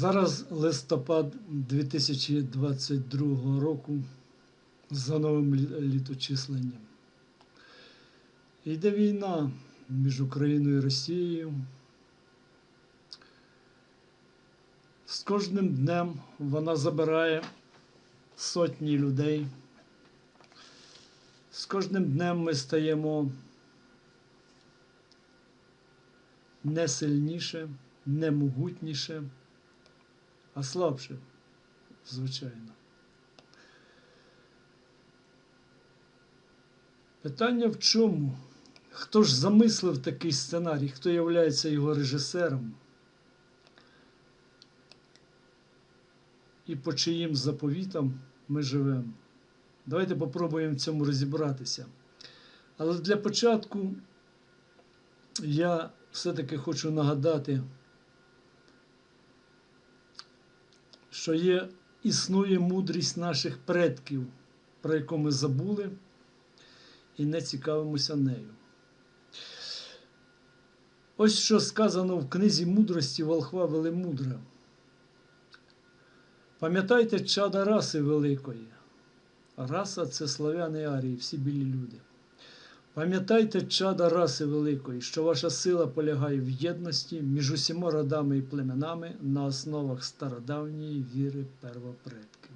Зараз листопад 2022 року за новим літочисленням. Йде війна між Україною і Росією. З кожним днем вона забирає сотні людей. З кожним днем ми стаємо не сильніше, не могутніше, а слабше, звичайно. Питання в чому? Хто ж замислив такий сценарій, хто є його режисером? І по чиїм заповітам ми живемо? Давайте попробуємо в цьому розібратися. Але для початку я все-таки хочу нагадати, що є, існує мудрість наших предків, про яку ми забули і не цікавимося нею. Ось що сказано в книзі мудрості Волхва Велимудра. Пам'ятайте чада раси великої. Раса це славяни Арії, всі білі люди. Пам'ятайте чада раси великої, що ваша сила полягає в єдності між усіма родами і племенами на основах стародавньої віри первопредків.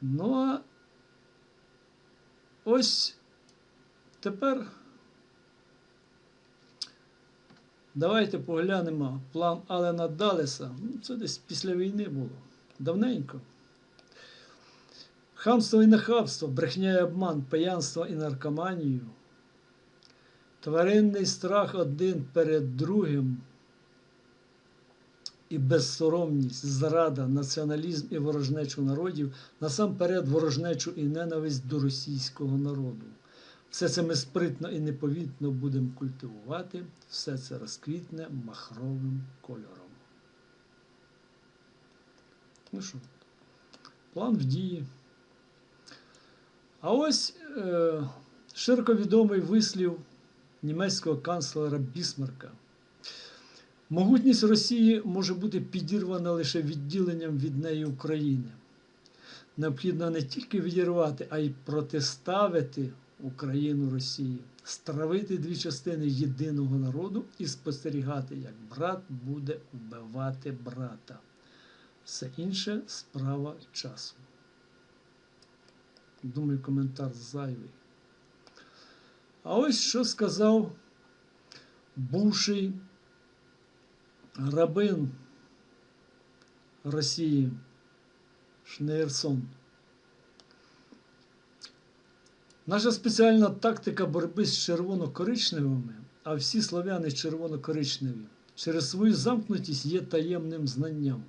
Ну а ось тепер давайте поглянемо план Алена Далеса. Ну, це десь після війни було. Давненько. Хамство і нахабство, брехня і обман, пиянство і наркоманію, тваринний страх один перед другим і безсоромність, зрада, націоналізм і ворожнечу народів, насамперед ворожнечу і ненависть до російського народу. Все це ми спритно і неповітно будемо культивувати, все це розквітне махровим кольором. Ну що, план в дії. А ось е, широко відомий вислів німецького канцлера Бісмарка. Могутність Росії може бути підірвана лише відділенням від неї України. Необхідно не тільки відірвати, а й протиставити Україну Росії, стравити дві частини єдиного народу і спостерігати, як брат буде вбивати брата. Все інше справа часу. Думаю, коментар зайвий. А ось що сказав бувший рабин Росії Шнейрсон. Наша спеціальна тактика боротьби з червоно-коричневими, а всі славяни червоно-коричневі, через свою замкнутість є таємним знанням.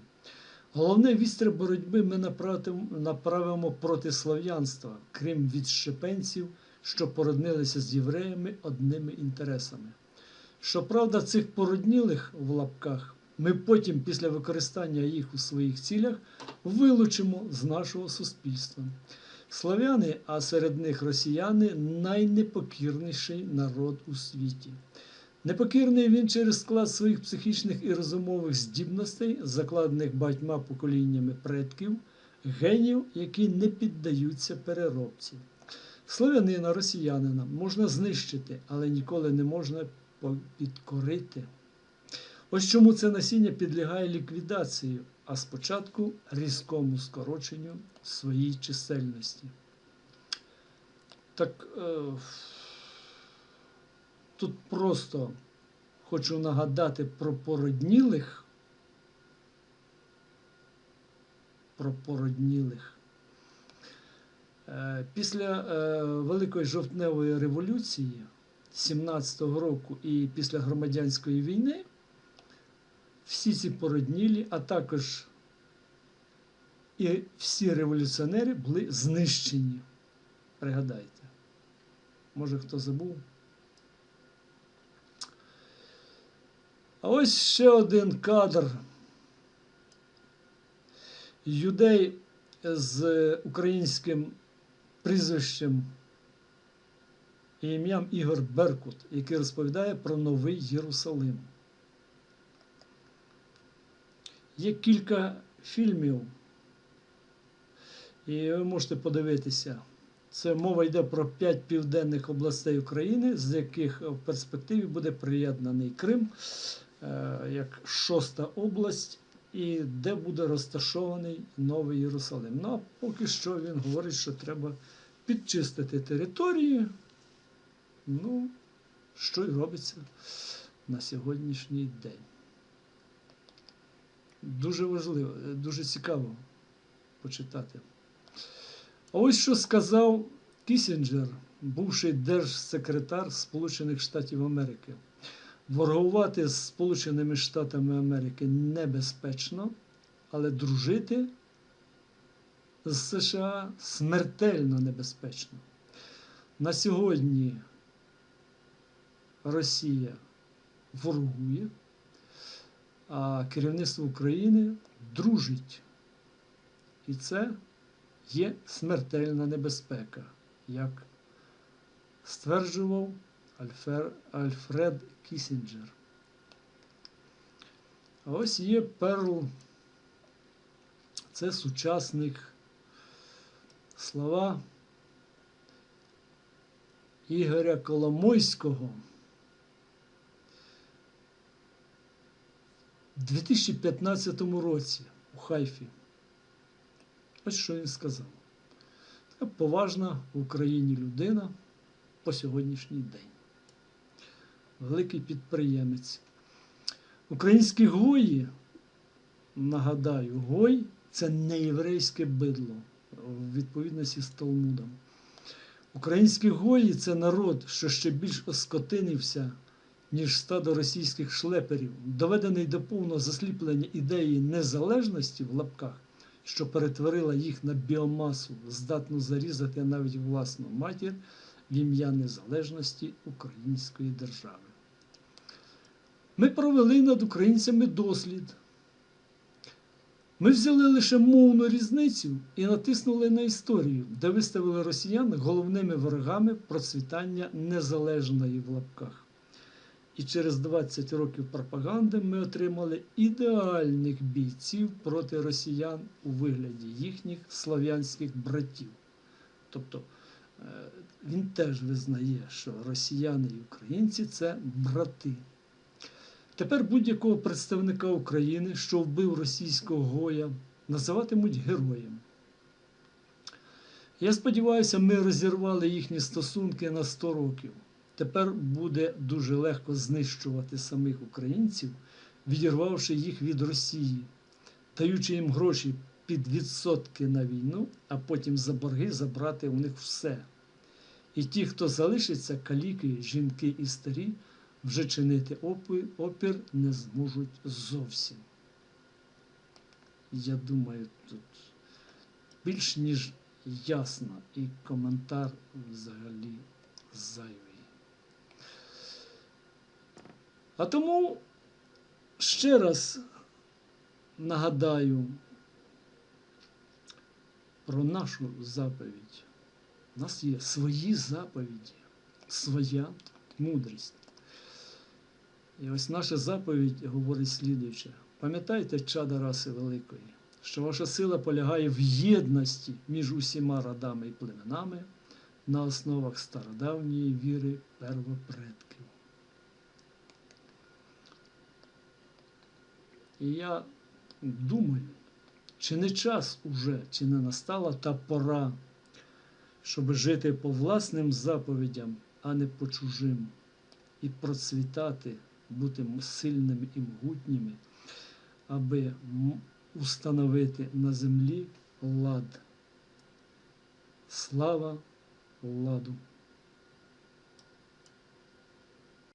Головне вістре боротьби ми направимо проти слав'янства, крім відщепенців, що породнилися з євреями одними інтересами. Щоправда, цих породнілих в лапках ми потім, після використання їх у своїх цілях, вилучимо з нашого суспільства. Славяни, а серед них росіяни найнепокірніший народ у світі. Непокірний він через склад своїх психічних і розумових здібностей, закладених багатьма поколіннями предків, генів, які не піддаються переробці. Слов'янина, росіянина можна знищити, але ніколи не можна підкорити. Ось чому це насіння підлягає ліквідації, а спочатку різкому скороченню своїй чисельності. Так. Е Тут просто хочу нагадати про породнілих, про породнілих. Е, після е, Великої жовтневої революції 17-го року і після громадянської війни всі ці породнілі, а також і всі революціонери були знищені. Пригадайте, може хто забув? А ось ще один кадр. Юдей з українським прізвищем і ім'ям Ігор Беркут, який розповідає про Новий Єрусалим. Є кілька фільмів, і ви можете подивитися. Це мова йде про п'ять південних областей України, з яких в перспективі буде приєднаний Крим як шоста область, і де буде розташований Новий Єрусалим. Ну а поки що він говорить, що треба підчистити території. Ну, що й робиться на сьогоднішній день. Дуже важливо, е, дуже цікаво почитати. А ось що сказав Кісінджер, бувший держсекретар Сполучених Штатів Америки. Воргувати з Сполученими Штатами Америки небезпечно, але дружити з США смертельно небезпечно. На сьогодні Росія ворогує, а керівництво України дружить. І це є смертельна небезпека, як стверджував Альфер, Альфред Кісінджер. А ось є Перл. Це сучасник слова Ігоря Коломойського. У 2015 році у Хайфі. Ось що він сказав. Така поважна в Україні людина по сьогоднішній день. Великий підприємець. Українські гої, нагадаю, гой це не єврейське бидло в відповідності з Талмудом. Українські гої це народ, що ще більш оскотинився, ніж стадо російських шлеперів, доведений до повного засліплення ідеї незалежності в лапках, що перетворила їх на біомасу, здатну зарізати навіть власну матір в ім'я незалежності Української держави. Ми провели над українцями дослід. Ми взяли лише мовну різницю і натиснули на історію, де виставили росіян головними ворогами процвітання незалежної в лапках. І через 20 років пропаганди ми отримали ідеальних бійців проти росіян у вигляді їхніх слов'янських братів. Тобто е, він теж визнає, що росіяни і українці це брати. Тепер будь-якого представника України, що вбив російського гоя, називатимуть героєм. Я сподіваюся, ми розірвали їхні стосунки на 100 років. Тепер буде дуже легко знищувати самих українців, відірвавши їх від Росії, даючи їм гроші під відсотки на війну, а потім за борги забрати у них все. І ті, хто залишиться, каліки, жінки і старі, вже чинити опір не зможуть зовсім. Я думаю, тут більш ніж ясно і коментар взагалі зайвий. А тому ще раз нагадаю про нашу заповідь. У нас є свої заповіді, своя мудрість. І ось наша заповідь говорить слідуюче. Пам'ятайте, чада раси великої, що ваша сила полягає в єдності між усіма родами і племенами на основах стародавньої віри первопредків. І я думаю, чи не час уже, чи не настала та пора, щоб жити по власним заповідям, а не по чужим, і процвітати, бути сильними і могутніми, аби установити на землі лад. Слава ладу!